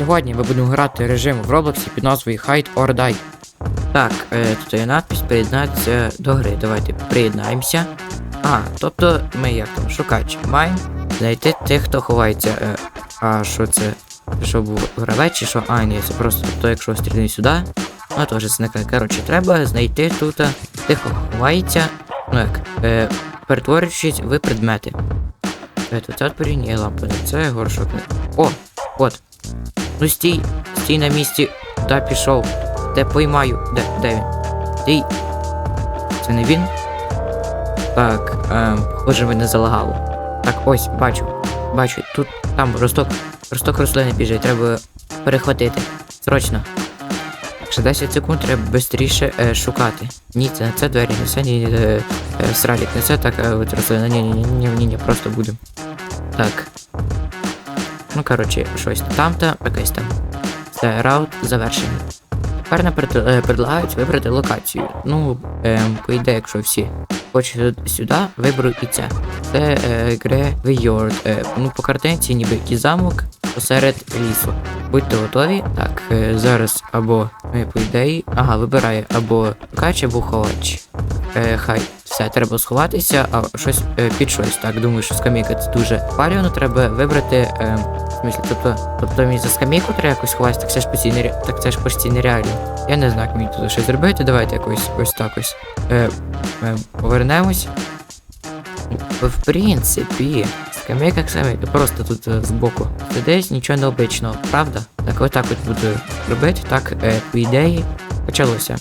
Сьогодні ми будемо грати режим в Роблоксі під назвою Hide or Die. Так, е, тут є надпись приєднатися до гри. Давайте приєднаємося. А, тобто ми як там шукач маємо знайти тих, хто ховається. Е, а що це? Це Що був гравець чи що? А, ні, це просто тобто, якщо стрільнути сюди, ну теж зникає. Коротше, треба знайти тут е, тих, хто ховається. Ну як, е, перетворюючись в предмети. Е, Тут це ні, лампи, не це горшок. О, от. Ну стій, стій на місці, куди пішов. Де поймаю? Де, де він? Стій. Це не він? Так, ем, похоже, мене залагало. Так, ось, бачу. Бачу, тут там росток, росток рослини біжить, треба перехватити. Срочно. Ще 10 секунд треба швидше е, шукати. Ні, це не це двері, не це, ні, е, е, сралік, не це так, е, от рослина. Ні, ні, ні, ні, ні, ні, просто будемо. Так. Ну, коротше, щось там-то, якесь там. Це раут завершений. Тепер нам е, предлагають вибрати локацію. Ну, ем, по ідеї, якщо всі хочуть сюди, виберу і це. Це е, Гревйорд. Е, ну, по картинці ніби і замок посеред лісу. Будьте готові. Так, е, зараз або ми по ідеї. Ага, вибирає або кач, або ховач. Е, хай все, треба сховатися, а щось е, під щось. Так, думаю, що скамейка це дуже палівно, треба вибрати. Е, смислі, тобто, тобто мені за скамейку треба якось ховатися, так це ж нере... так це ж почти нереально. Я не знаю, як мені тут щось зробити. Давайте якось ось так ось. Е, е, повернемось. В принципі, скамейка скамейка, просто тут е, збоку. Сидить нічого необичного, правда? Так отак от буду робити, так, е, по ідеї, почалося.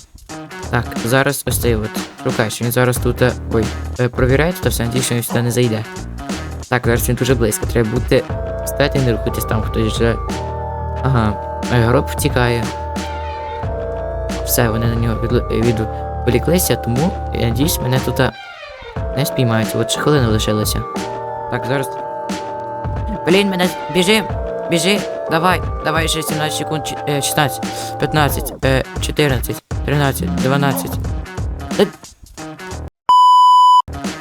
Так, зараз ось цей от. Шукаєш, він зараз тут. е, Ой, е, провіряється, то все, він сюди не зайде. Так, зараз він дуже близько. Треба бути стати не рухатись там хтось вже. Ага. Гроб втікає. Все, вони на нього відволіклися, тому я надіюсь, мене тут не спіймають. От ще хвилина лишилася. Так, зараз. Блін, мене біжи! Біжи! Давай, давай ще 17 секунд, е, 16, 15, е, 14, 13, 12. Е.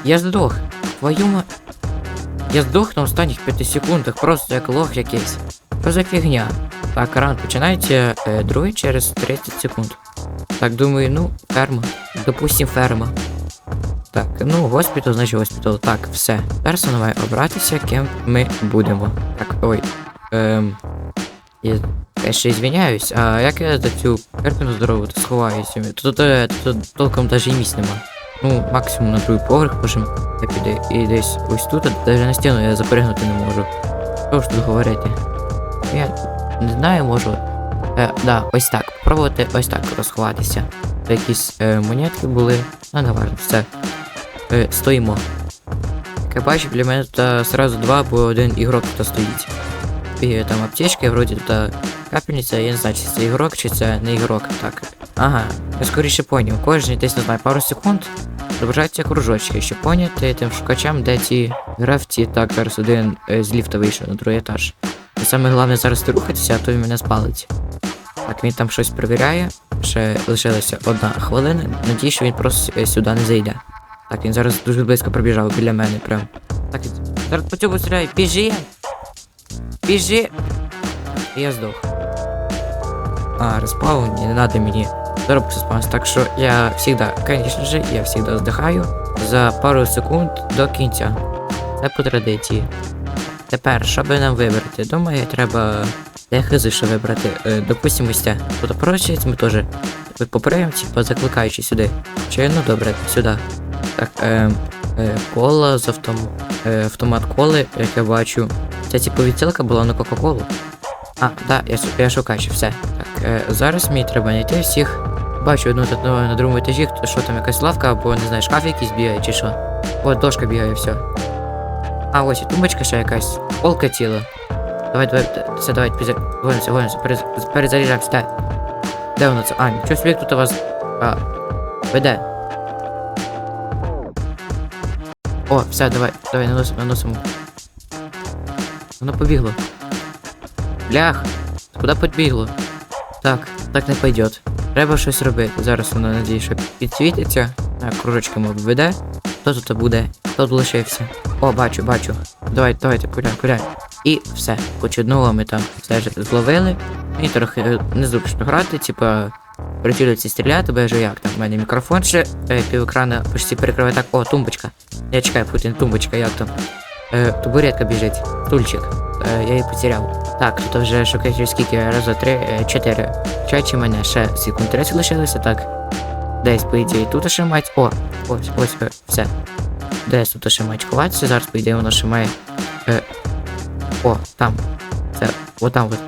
Я здох. Твою ма... Я здох на останніх 5 секундах, просто як лох якийсь. Що за фігня? Так, ран починається е, другий через 30 секунд. Так, думаю, ну, ферма. Допустим, ферма. Так, ну, госпітал, значить госпітал. Так, все. Персон має обратися, ким ми будемо. Так, ой. Ем. Я, я ще звіняюсь, а як я за цю картину здорову сховаюся? Тут, тут, е, тут толком навіть і місць нема. Ну, максимум на другий поверх можемо піде. І десь ось тут, а навіть на стіну я запригнути не можу. Що ж тут говорити? Я не знаю, можу. Е, да, ось так. Пробувати ось так розховатися. Якісь е, монетки були. Ну, важно, все. Е, стоїмо. Як я бачу, для мене тут е, сразу два, бо один ігрок тут стоїть. І там аптечка, вроді тут е, капельниця, я не знаю, чи це ігрок, чи це не ігрок. Так. Ага, я скоріше поняв. Кожен десь не знаю, пару секунд Дображаються кружочки, щоб поняти тим шукачам, де ті гравці. Так, зараз один е, з ліфта вийшов на другий етаж. І саме головне зараз не рухатися, а то він мене спалить. Так, він там щось перевіряє. Ще лишилася одна хвилина. Надію, що він просто е, сюди не зайде. Так, він зараз дуже близько пробіжав біля мене прям. Так, зараз по цьому стріляю. Біжи! Біжи! І я здох. А, респаун, не надо мені заробку спаунс. Так що я всегда, конечно же, я всегда вздихаю за пару секунд до кінця. Це по традиції. Тепер, що би нам вибрати? Думаю, треба хизи що вибрати. Е, допустимо, ось це. Тут ми теж попираємо, типу, закликаючи сюди. Чи ну добре, сюди. Так, е, е, кола з автом... е, автомат коли, як я бачу. Це типу відсилка була на Кока-Колу. А, да, я, я шукач, все. Так, е, зараз мені треба знайти всіх. Бачу одну тут на, на другому етажі, хто- що там якась лавка, або не знаю, шкаф якийсь бігає чи що. О, дошка бігає, все. А, ось і тумбочка ще якась. Полка ціла. Давай, давай, д- все, давай, підзар- гонимося, гонимося, перез- перезаряджаємося, де? Де воно це? А, нічого собі як тут у вас. А, веде. О, все, давай, давай, наносимо, наносимо. Воно побігло. Блях, куди побігло? Так, так не пойдет. Треба щось робити. Зараз воно надію, що підсвітиться. Кружочками обведе. Хто тут буде? Хто тут лишився? О, бачу, бачу. Давай, давайте, куляй, куляй. І все. Хоч одного ми там все ж зловили. Мені трохи е, незручно грати, типа прицілюється стріляти, бо я же як там, в мене мікрофон ще е, пів екрана почти перекриває так. О, тумбочка. Я чекаю, Путін, тумбочка, як там? Е, табуретка біжить, стульчик. Е, я її потеряв. Так, тут вже шукаю скільки, раз, три, е, чотири. Чачі мене ще секунд 30 лишилося, так. Десь, по ідеї, тут ще мають. О, ось, ось, е, все. Десь тут ще мають ховатися, зараз, по ідеї, воно ще має. Е, о, там. Це, отам от.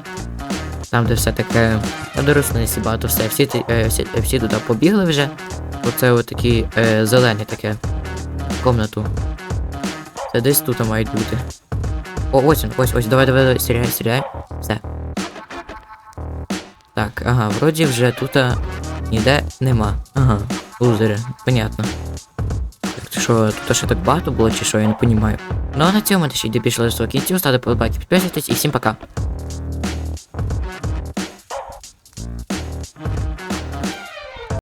Там, де все таке. На дорослості багато все. Всі, е, всі, всі туди побігли вже. Оце от такі е, зелені таке. Комнату. Це десь тут мають бути. О, ось ось, ось, давай, давай, давай, стріляй, стріляй. Все. Так, ага, вроді вже тут ніде нема. Ага, лузери, понятно. Так, що, тут ще так багато було, чи що, я не понімаю. Ну а на цьому ще йде пішло до кінцю, ставте подобайки, підписуйтесь і всім пока.